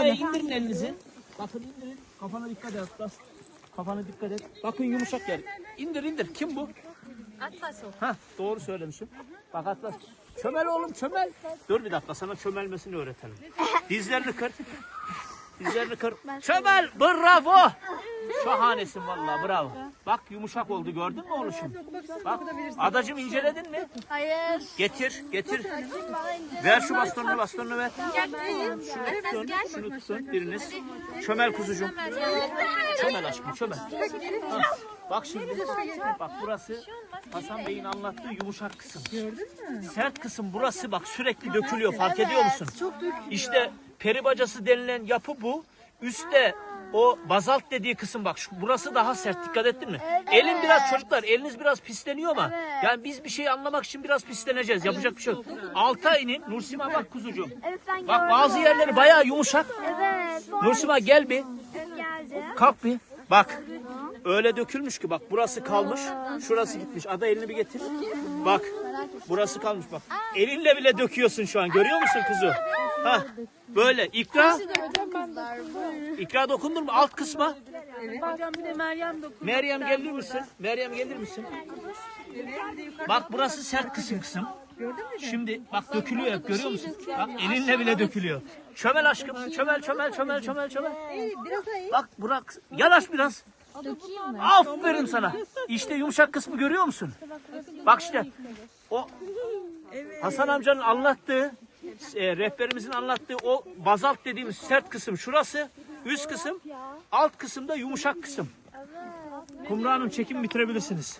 Aşağıya indirin elinizi. Bakın indirin. Kafana dikkat et Atlas. Kafana dikkat et. Bakın yumuşak yer. İndir indir. Kim bu? Atlas o. Ha doğru söylemişim. Bak Atlas. Çömel oğlum çömel. Dur bir dakika sana çömelmesini öğretelim. Dizlerini kır. Dizlerini kır. Çömel bravo. Şahanesin vallahi bravo. Bak yumuşak oldu gördün mü oğlum Bak adacım inceledin mi? Hayır. Getir getir. Ver şu bastonunu bastonunu ver. Atlas gel. Şunu tutun biriniz. Çömel kuzucuğum. Çömel aşkım çömel. Ha, Bak şimdi. Bak burası Hasan Bey'in anlattığı yumuşak kısım. Gördün mü? Sert kısım burası bak sürekli dökülüyor fark ediyor musun? Çok dökülüyor. İşte peri bacası denilen yapı bu. Üstte o bazalt dediği kısım bak şu burası daha sert dikkat ettin mi? Elin biraz çocuklar eliniz biraz pisleniyor ama yani biz bir şey anlamak için biraz pisleneceğiz yapacak bir şey yok. Alta inin Nursima bak kuzucuğum. Evet ben Bak bazı yerleri bayağı yumuşak. Evet. Nursima gel bir. Geldi. Kalk bir. Bak. Öyle dökülmüş ki bak burası kalmış. Şurası gitmiş. Ada elini bir getir. Bak. Burası kalmış bak. Elinle bile döküyorsun şu an. Görüyor musun kuzu? Ha. Böyle. İkra. İkra dokundun mu? Alt kısma. Hocam bir de Meryem dokun. Meryem gelir misin? Meryem gelir misin? Bak burası sert kısım kısım. Şimdi bak dökülüyor hep görüyor musun? Bak elinle bile dökülüyor. Çömel aşkım. Çömel çömel çömel çömel çömel. Bak bırak. Yanaş biraz. Aferin sana. İşte yumuşak kısmı görüyor musun? Bak işte. O Hasan amcanın anlattığı, e, rehberimizin anlattığı o bazalt dediğimiz sert kısım şurası. Üst kısım, alt kısımda yumuşak kısım. Kumru Hanım çekim bitirebilirsiniz.